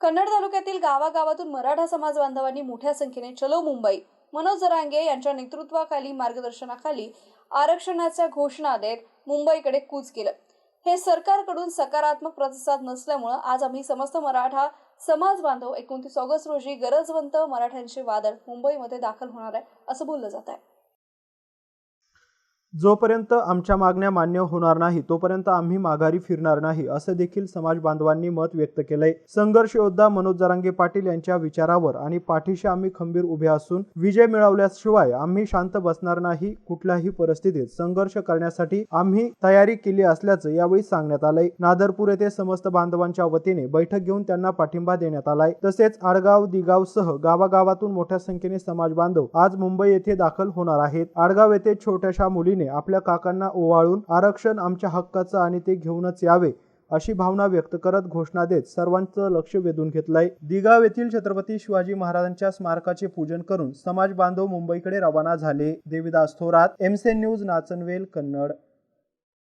कन्नड तालुक्यातील गावागावातून मराठा समाज बांधवांनी मोठ्या संख्येने चलो मुंबई मनोज जरांगे यांच्या नेतृत्वाखाली मार्गदर्शनाखाली आरक्षणाच्या घोषणा देत मुंबईकडे कूच केलं. हे सरकारकडून सकारात्मक प्रतिसाद नसल्यामुळं आज आम्ही समस्त मराठा समाज बांधव एकोणतीस ऑगस्ट रोजी गरजवंत मराठ्यांचे वादळ मुंबईमध्ये दाखल होणार आहे असं बोललं जात आहे. जोपर्यंत आमच्या मागण्या मान्य होणार नाही तोपर्यंत आम्ही माघारी फिरणार नाही असं देखील समाज बांधवांनी मत व्यक्त केलंय. संघर्ष योद्धा मनोज जरांगे पाटील यांच्या विचारावर आणि पाठीशी आम्ही खंबीर उभे असून विजय मिळवल्याशिवाय आम्ही शांत बसणार नाही कुठल्याही परिस्थितीत. संघर्ष करण्यासाठी आम्ही तयारी केली असल्याचं यावेळी सांगण्यात आलंय. नादरपूर येथे समस्त बांधवांच्या वतीने बैठक घेऊन त्यांना पाठिंबा देण्यात आलाय. तसेच आडगाव दिगावसह गावागावातून मोठ्या संख्येने समाज बांधव आज मुंबई येथे दाखल होणार आहेत. आडगाव येथे छोट्याशा मुलीने आपल्या काकांना ओवाळून आरक्षण आमच्या हक्काचं आणि ते घेऊनच यावे अशी भावना व्यक्त करत घोषणा देत सर्वांचं लक्ष वेधून घेतलंय. दिगाव येथील छत्रपती शिवाजी महाराजांच्या स्मारकाचे पूजन करून समाज बांधव मुंबईकडे रवाना झाले. देविदास थोरात एमसेन न्यूज नाचनवेल कन्नड.